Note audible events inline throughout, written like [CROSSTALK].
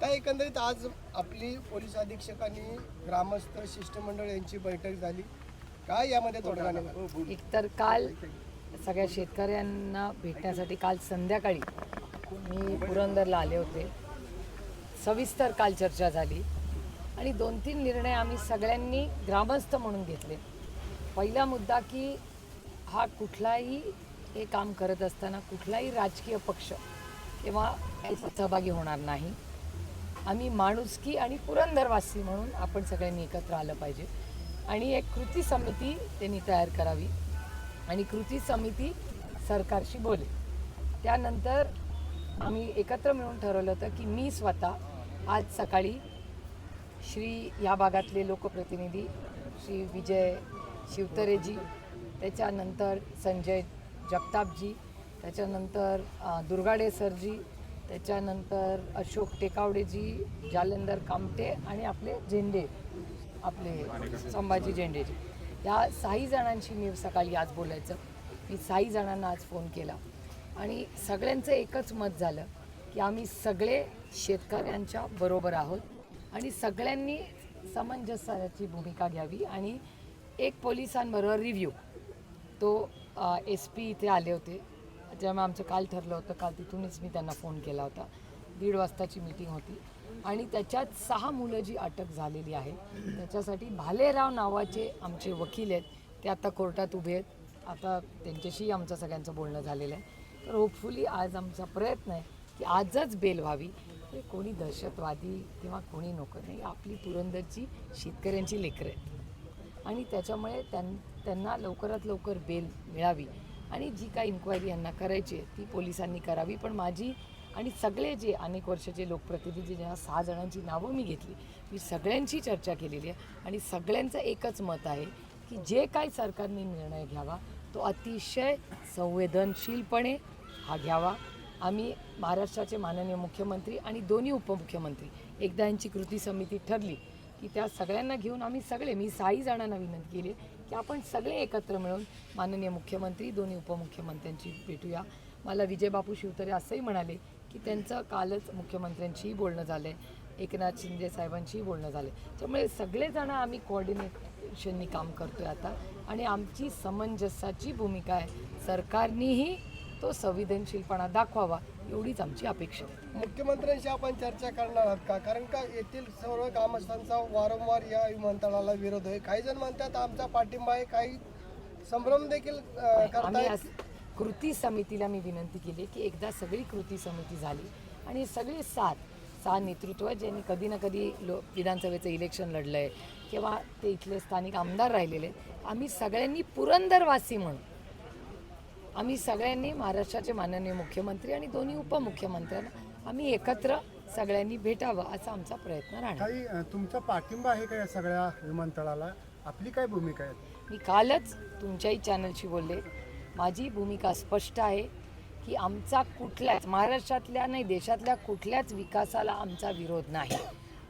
त्या एकंदरीत आज आपली पोलीस अधीक्षक आणि ग्रामस्थ शिष्टमंडळ यांची बैठक झाली. काय यामध्ये तोडगा निघाला? एकतर काल सगळ्या शेतकऱ्यांना भेटण्यासाठी काल संध्याकाळी मी पुरंदरला आले होते. सविस्तर काल चर्चा झाली आणि दोन तीन निर्णय आम्ही सगळ्यांनी ग्रामस्थ म्हणून घेतले. पहिला मुद्दा की हा कुठलाही हे काम करत असताना कुठलाही राजकीय पक्ष किंवा सहभागी होणार नाही. आम्ही माणुसकी आणि पुरंदरवासी म्हणून आपण सगळ्यांनी एकत्र आलं पाहिजे. आणि एक कृती समिती त्यांनी तयार करावी. आणि कृती समिती सरकारशी बोले. त्यानंतर आम्ही एकत्र मिळून ठरवलं होतं की मी स्वतः आज सकाळी श्री या भागातले लोकप्रतिनिधी श्री विजय शिवतरेजी त्याच्यानंतर संजय जगतापजी त्याच्यानंतर दुर्गाडे सरजी त्याच्यानंतर अशोक टेकावडेजी जालंधर कामटे आणि आपले झेंडे आपले संभाजी झेंडेजी या साही जणांशी मी सकाळी आज बोलायचं. मी साही जणांना आज फोन केला. आणि सगळ्यांचं एकच मत झालं की आम्ही सगळे शेतकऱ्यांच्या बरोबर आहोत आणि सगळ्यांनी समंजस्याची भूमिका घ्यावी आणि एक पोलिसांबरोबर रिव्ह्यू तो एस पी इथे आले होते. जेव्हा आमचं काल ठरलं होतं काल तिथूनच मी त्यांना फोन केला होता. दीड वाजताची मीटिंग होती आणि त्याच्यात सहा मुलं जी अटक झालेली आहे त्याच्यासाठी भालेराव नावाचे आमचे वकील आहेत ते आता कोर्टात उभे आहेत. आता त्यांच्याशी आमचं सगळ्यांचं बोलणं झालेलं आहे. तर होपफुली आज आमचा प्रयत्न आहे की आजच बेल व्हावी. हे कोणी दहशतवादी किंवा कोणी नको नाही आपली पुरंदरची शेतकऱ्यांची लेकरं आहेत. आणि त्याच्यामुळे त्यां त्यांना लवकरात लवकर बेल मिळावी. आणि जी काही इन्क्वायरी यांना करायची आहे ती पोलिसांनी करावी. पण माझी आणि सगळे जे अनेक वर्षाचे लोकप्रतिनिधी ज्या सहा जणांची नावं मी घेतली मी सगळ्यांशी चर्चा केलेली आहे. आणि सगळ्यांचं एकच मत आहे की जे काय सरकारने निर्णय घ्यावा तो अतिशय संवेदनशीलपणे हा घ्यावा. आम्ही महाराष्ट्राचे माननीय मुख्यमंत्री आणि दोन्ही उपमुख्यमंत्री एकदा यांची कृती समिती ठरली की त्या सगळ्यांना घेऊन आम्ही सगळे मी साई जणांना विनंती केली की आपण सगळे एकत्र मिळून माननीय मुख्यमंत्री दोन्ही उपमुख्यमंत्र्यांची भेटूया. मला विजयबापू शिवतरे असंही म्हणाले की त्यांचं कालच मुख्यमंत्र्यांशीही बोलणं झालं आहे एकनाथ शिंदे साहेबांशीही बोलणं झालं आहे त्यामुळे सगळेजण आम्ही कोऑर्डिनेशननी काम करतो आहे आता. आणि आमची समंजसाची भूमिका आहे. सरकारनीही तो संवेदनशीलपणा दाखवावा. एवढीच आमची अपेक्षा. आहे मुख्यमंत्र्यांशी आपण चर्चा करणार आहात का? कारण का येथील सर्व ग्रामस्थांचा वारंवार या विमानतळाला विरोध आहे. काही जण म्हणतात आमचा पाठिंबा आहे काही संभ्रम देखील अं, आम्ही करतायत. आज कृती समितीला मी विनंती केली की एकदा सगळी कृती समिती झाली आणि सगळे सात सहा नेतृत्व ज्यांनी कधी ना कधी लो विधानसभेचं इलेक्शन लढलं आहे किंवा ते इथले स्थानिक आमदार राहिलेले आहेत. आम्ही सगळ्यांनी पुरंदरवासी म्हणून आम्ही सगळ्यांनी महाराष्ट्राचे माननीय मुख्यमंत्री आणि दोन्ही उपमुख्यमंत्र्यांना आम्ही एकत्र सगळ्यांनी भेटावं असा आमचा प्रयत्न राहणार. तुमचा पाठिंबा आहे का या सगळ्या विमानतळाला? आपली काय भूमिका आहे? मी कालच तुमच्याही चॅनलशी बोलले. माझी भूमिका स्पष्ट आहे की आमचा कुठल्याच महाराष्ट्रातल्या नाही देशातल्या कुठल्याच विकासाला आमचा विरोध नाही.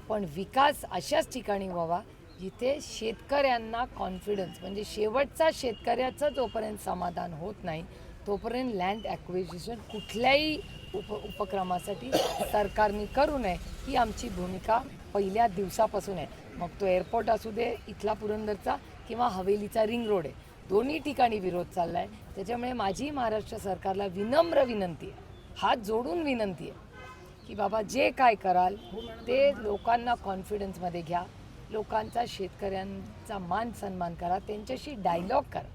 पण विकास अशाच ठिकाणी व्हावा जिथे शेतकऱ्यांना कॉन्फिडन्स म्हणजे शेवटचा शेतकऱ्याचं जोपर्यंत समाधान होत नाही तोपर्यंत लँड ॲक्विजिशन कुठल्याही उप उपक्रमासाठी सरकारने करू नये ही आमची भूमिका पहिल्या दिवसापासून आहे. मग तो एअरपोर्ट असू दे इथला पुरंदरचा किंवा हवेलीचा रिंग रोड आहे. दोन्ही ठिकाणी विरोध चालला आहे त्याच्यामुळे माझी महाराष्ट्र सरकारला विनम्र विनंती आहे हात जोडून विनंती आहे की बाबा जे काय कराल ते लोकांना कॉन्फिडन्समध्ये घ्या. लोकांचा शेतकऱ्यांचा मान सन्मान करा त्यांच्याशी डायलॉग करा.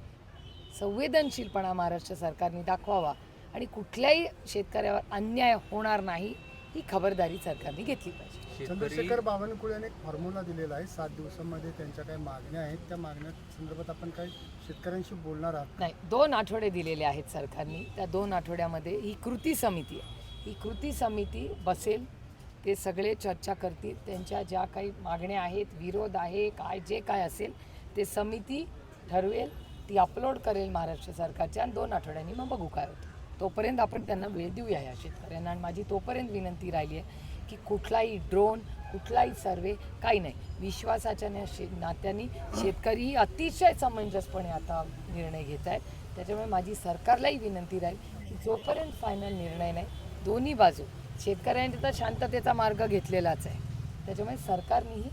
संवेदनशीलपणा महाराष्ट्र सरकारने दाखवावा आणि कुठल्याही शेतकऱ्यावर अन्याय होणार नाही ही खबरदारी सरकारने घेतली पाहिजे. चंद्रशेखर बावनकुळे यांनी एक फॉर्म्युला दिलेला आहे सात दिवसामध्ये त्यांच्या काही मागण्या आहेत त्या मागण्या संदर्भात आपण काही शेतकऱ्यांशी बोलणार आहात नाही दोन आठवडे दिलेले आहेत सरकारने त्या दोन आठवड्यामध्ये ही कृती समिती आहे. ही कृती समिती बसेल ते सगळे चर्चा करतील. त्यांच्या ज्या काही मागण्या आहेत विरोध आहे काय जे काय असेल ते समिती ठरवेल ती अपलोड करेल महाराष्ट्र सरकारच्या आणि दोन आठवड्यांनी मग बघू काय होतं. तोपर्यंत आपण त्यांना वेळ देऊया या शेतकऱ्यांना. आणि माझी तोपर्यंत विनंती राहिली आहे की कुठलाही ड्रोन कुठलाही सर्वे काही नाही. विश्वासाच्या न्या- शे नात्याने शेतकरी अतिशय समंजसपणे आता निर्णय घेत आहेत. त्याच्यामुळे माझी सरकारलाही विनंती राहील की जोपर्यंत फायनल निर्णय नाही दोन्ही बाजू शेतकऱ्यांनी तर शांततेचा मार्ग घेतलेलाच आहे. त्याच्यामुळे सरकारनेही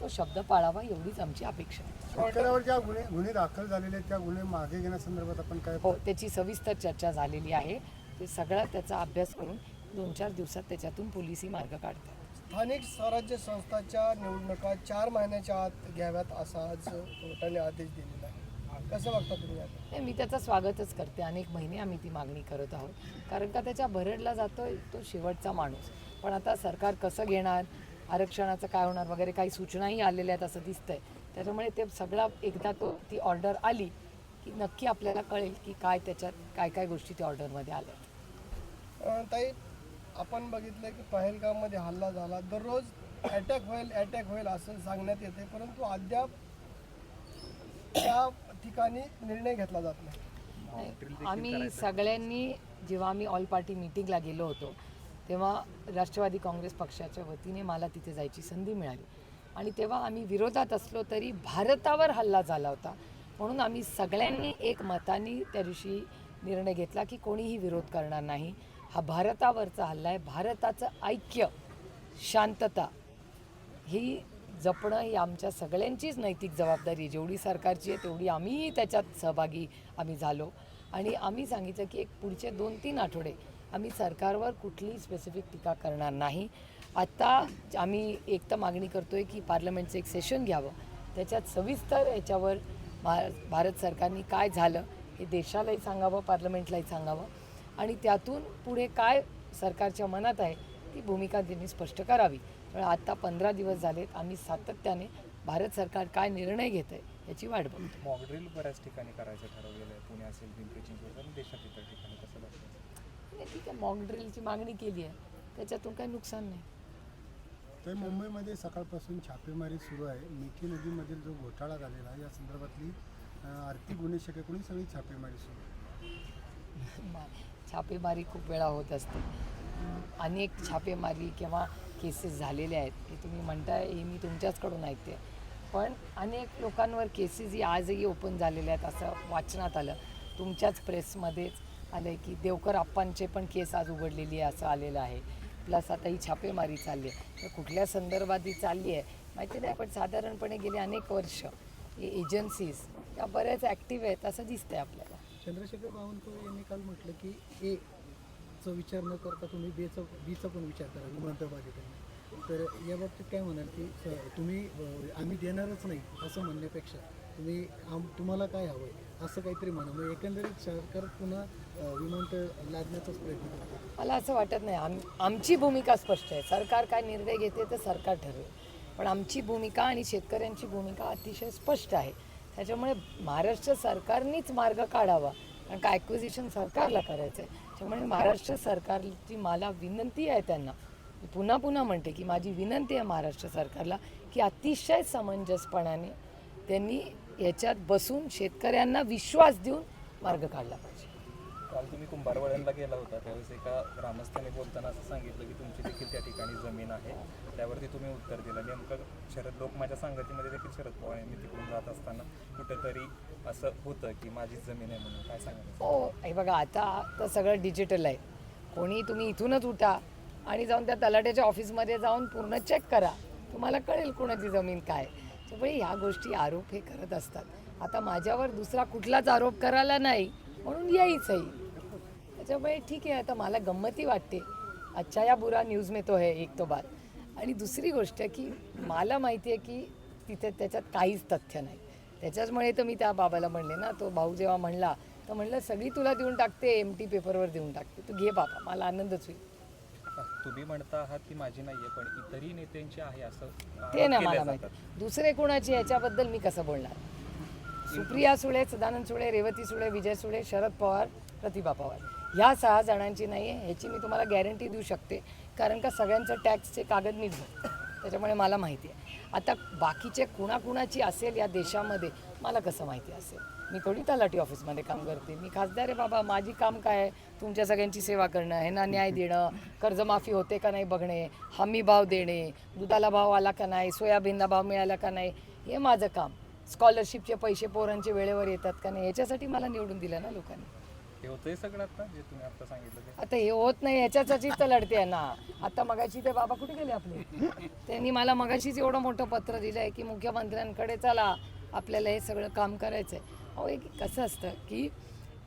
तो शब्द पाळावा एवढीच आमची अपेक्षा आहे. शेतकऱ्यावर ज्या गुन्हे गुन्हे दाखल झालेले आहेत त्या गुन्हे मागे घेण्यासंदर्भात आपण काय हो त्याची सविस्तर चर्चा झालेली आहे. ते सगळा त्याचा अभ्यास करून दोन चार दिवसात त्याच्यातून पोलिसी मार्ग काढतात. स्थानिक स्वराज्य संस्थाच्या निवडणुका चार महिन्याच्या आत घ्याव्यात असा आज कोर्टाने आदेश दिलेला आहे. कसं बघता तुम्ही नाही मी त्याचं स्वागतच करते. अनेक महिने आम्ही ती मागणी करत आहोत. कारण का त्याच्या भरडला जातोय तो शेवटचा माणूस. पण आता सरकार कसं घेणार? आरक्षणाचं काय होणार वगैरे काही सूचनाही आलेल्या आहेत असं दिसतंय. त्याच्यामुळे ते सगळा एकदा तो ती ऑर्डर आली की नक्की आपल्याला कळेल की काय त्याच्यात काय काय गोष्टी त्या ऑर्डरमध्ये आल्या. अं, ताई आपण बघितलं की पहलगाममध्ये हल्ला झाला. दररोज अटॅक होईल अटॅक होईल असं सांगण्यात येते परंतु अद्याप त्या ठिकाणी निर्णय घेतला जात नाही. आम्ही सगळ्यांनी जेव्हा आम्ही ऑल पार्टी मिटिंगला गेलो होतो तेव्हा राष्ट्रवादी काँग्रेस पक्षाच्या वतीने मला तिथे जायची संधी मिळाली. आणि तेव्हा आम्ही विरोधात असलो तरी भारतावर हल्ला झाला होता. म्हणून आम्ही सगळ्यांनी एक मताने त्या दिवशी निर्णय घेतला की कोणीही विरोध करणार नाही. हा भारतावरचा हल्ला आहे. भारताचं ऐक्य शांतता ही जपणं ही आमच्या सगळ्यांचीच नैतिक जबाबदारी जेवढी सरकारची आहे तेवढी आम्हीही त्याच्यात सहभागी आम्ही झालो. आणि आम्ही सांगितलं की एक पुढचे दोन तीन आठवडे आम्ही सरकारवर कुठलीही स्पेसिफिक टीका करणार नाही. आत्ता आम्ही एक तर मागणी करतो आहे की पार्लमेंटचं एक सेशन घ्यावं. त्याच्यात सविस्तर याच्यावर भा भारत सरकारने काय झालं हे देशालाही सांगावं पार्लमेंटलाही सांगावं. आणि त्यातून पुढे काय सरकारच्या मनात आहे ती भूमिका त्यांनी स्पष्ट करावी. आता पंधरा दिवस झालेत आम्ही सातत्याने भारत सरकार काय निर्णय घेत आहे याची वाट बघतो मॉकड्रिल बऱ्याच ठिकाणी करायचं ठरवलेलं आहे. पुणे असेल पिंपरी चिंचवड आणि देशात इतर ठिकाणी कसं आणि ठीक आहे मॉक ड्रिलची मागणी केली आहे. त्याच्यातून काही नुकसान नाही. तर मुंबईमध्ये सकाळपासून छापेमारी सुरू आहे. मिठी नदीमधील जो घोटाळा झालेला आहे या संदर्भातली आर्थिक गुन्हे शाखेकडून सगळी सगळी छापेमारी सुरू आहे. मा- [LAUGHS] छापेमारी खूप वेळा होत असते. अनेक छापेमारी किंवा केसेस झालेले आहेत हे तुम्ही म्हणताय हे मी तुमच्याचकडून ऐकते. पण अनेक लोकांवर केसेस ही आजही ओपन झालेल्या आहेत असं वाचनात आलं. तुमच्याच प्रेसमध्येच आलं आहे की देवकर आप्पांचे पण केस आज उघडलेली आहे असं आलेलं आहे. प्लस आता ही छापेमारी चालली आहे. तर कुठल्या संदर्भात ही चालली आहे माहिती नाही पण साधारणपणे गेली अनेक वर्ष हे एजन्सीज त्या बऱ्याच ॲक्टिव्ह आहेत असं दिसतंय आपल्याला. चंद्रशेखर बावनकुळे यांनी काल म्हटलं की ए चा विचार न करता तुम्ही बेचा बीचा पण विचार करा विमानतळ तर या बाबतीत काय म्हणाल की तुम्ही आम्ही देणारच नाही असं म्हणण्यापेक्षा तुम्ही आम तुम्हाला काय हवं आहे असं काहीतरी म्हणा. मग एकंदरीत सरकार पुन्हा विमानतळ लादण्याचाच प्रयत्न करतो. मला असं वाटत नाही. आम आमची भूमिका स्पष्ट आहे. सरकार काय निर्णय घेते ते सरकार ठरवेल. पण आमची भूमिका आणि शेतकऱ्यांची भूमिका अतिशय स्पष्ट आहे. त्याच्यामुळे महाराष्ट्र सरकारनेच मार्ग काढावा. कारण का ॲक्विजिशन सरकारला करायचं आहे त्यामुळे महाराष्ट्र सरकारची मला विनंती आहे त्यांना. मी पुन्हा पुन्हा म्हणते की माझी विनंती आहे महाराष्ट्र सरकारला की अतिशय समंजसपणाने त्यांनी याच्यात बसून शेतकऱ्यांना विश्वास देऊन मार्ग काढला पाहिजे. काल तुम्ही कुंभारवाड्यांना गेला होता त्यावेळेस एका ग्रामस्थाने बोलताना असं सांगितलं की तुमची देखील त्या ठिकाणी जमीन आहे. त्यावरती तुम्ही उत्तर दिलं. नेमकं शरद लोक माझ्या संगतीमध्ये देखील शरद पवार यांनी तिकडून जात असताना कुठंतरी असं होतं की माझीच जमीन आहे म्हणून काय सांगायचं? हो हे बघा आता तर सगळं डिजिटल आहे. कोणी तुम्ही इथूनच उठा आणि जाऊन त्या तलाट्याच्या ऑफिसमध्ये जाऊन पूर्ण चेक करा. तुम्हाला कळेल कोणाची जमीन काय त्यामुळे ह्या गोष्टी आरोप हे करत असतात. आता माझ्यावर दुसरा कुठलाच आरोप करायला नाही. म्हणून यायचंही त्याच्यामुळे ठीक आहे आता मला गंमती वाटते. अच्छा या बुरा न्यूज में तो है एक तो बात आणि दुसरी गोष्ट की मला माहिती आहे की तिथे त्याच्यात काहीच तथ्य नाही. त्याच्याचमुळे तर मी त्या बाबाला म्हणले ना तो भाऊ जेव्हा म्हणला तर म्हणलं सगळी तुला देऊन टाकते एम टी पेपरवर देऊन टाकते. तू घे बाबा मला आनंदच होईल. तुम्ही म्हणता आहात की माझी नाहीये पण इतरही नेत्यांची आहे असं ते केले मला. माहिती. दुसरे कोणाचे याच्याबद्दल मी कसं बोलणार? सुप्रिया सुळे सदानंद सुळे रेवती सुळे विजय सुळे शरद पवार प्रतिभा पवार. ह्या सहा जणांची नाही आहे ह्याची मी तुम्हाला गॅरंटी देऊ शकते. कारण का सगळ्यांचं टॅक्सचे कागद निघतो त्याच्यामुळे मला माहिती आहे. आता बाकीचे कुणाकुणाची असेल या देशामध्ये मला कसं माहिती असेल? मी थोडी तलाठी ऑफिसमध्ये काम करते. मी खासदार आहे बाबा माझी काम काय आहे? तुमच्या सगळ्यांची सेवा करणं ह्यांना न्याय देणं कर्जमाफी होते का नाही बघणे हमी भाव देणे दुधाला भाव आला का नाही सोयाबीनला भाव मिळाला का नाही हे माझं काम. स्कॉलरशिपचे पैसे पोरांचे वेळेवर येतात का नाही? याच्यासाठी मला निवडून दिलं ना लोकांनी. होतंय सगळं आता जे तुम्ही आता सांगितलं ते? आता हे होत नाही ह्याच्यासाठीच तर लढते आहे ना. आता मगाशी ते बाबा कुठे गेले आपले? त्यांनी मला मगाशीच एवढं मोठं पत्र दिलं आहे की मुख्यमंत्र्यांकडे चला आपल्याला हे सगळं काम करायचं आहे अहो एक कसं असतं की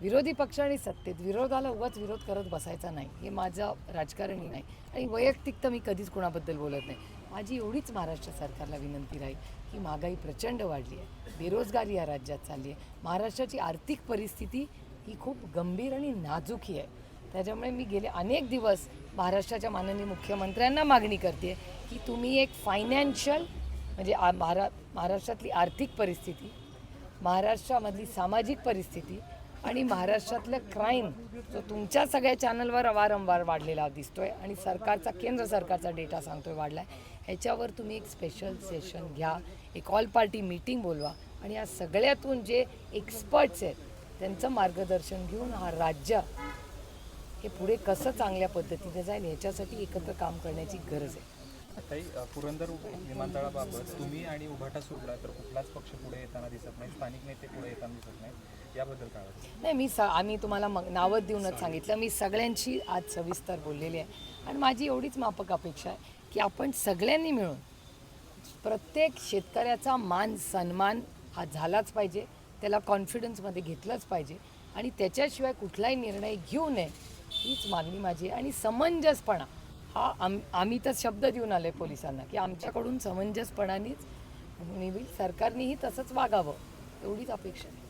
विरोधी पक्ष आणि सत्तेत विरोधाला उगाच विरोध करत बसायचा नाही. हे माझं राजकारणही नाही. आणि वैयक्तिक तर मी कधीच कुणाबद्दल बोलत नाही. माझी एवढीच महाराष्ट्र सरकारला विनंती राहील की महागाई प्रचंड वाढली आहे. बेरोजगारी या राज्यात चालली आहे. महाराष्ट्राची आर्थिक परिस्थिती ही खूप गंभीर आणि नाजूकही आहे. त्याच्यामुळे मी गेले अनेक दिवस महाराष्ट्राच्या माननीय मुख्यमंत्र्यांना मागणी करते की तुम्ही एक फायनान्शियल म्हणजे आ- महारा महाराष्ट्रातली आर्थिक परिस्थिती महाराष्ट्रामधली सामाजिक परिस्थिती आणि महाराष्ट्रातलं क्राईम जो तुमच्या सगळ्या चॅनलवर वारंवार वाढलेला दिसतोय आणि सरकारचा केंद्र सरकारचा डेटा सांगतोय वाढलाय ह्याच्यावर तुम्ही एक स्पेशल सेशन घ्या एक ऑल पार्टी मीटिंग बोलवा आणि या सगळ्यातून जे एक्सपर्ट्स आहेत त्यांचं मार्गदर्शन घेऊन हा राज्य हे पुढे कसं चांगल्या पद्धतीने जाईल याच्यासाठी एकत्र काम करण्याची गरज आहे. ताई पुरंदर विमानतळाबाबत तुम्ही आणि उभाटा सोडला तर कुठलाच पक्ष पुढे येताना दिसत नाही स्थानिक नेते पुढे येताना दिसत नाही याबद्दल काय नाही मी स आम्ही तुम्हाला मग नावं देऊनच सांगितलं. मी सगळ्यांशी आज सविस्तर बोललेली आहे. आणि माझी एवढीच माफक अपेक्षा आहे की आपण सगळ्यांनी मिळून प्रत्येक शेतकऱ्याचा मान सन्मान हा झालाच पाहिजे. त्याला कॉन्फिडन्समध्ये घेतलंच पाहिजे. आणि त्याच्याशिवाय कुठलाही निर्णय घेऊ नये हीच मागणी माझी आणि समंजसपणा हा आम आम्ही तर शब्द देऊन आलो आहे पोलिसांना की आमच्याकडून समंजसपणानेच सरकारनेही तसंच वागावं एवढीच अपेक्षा आहे.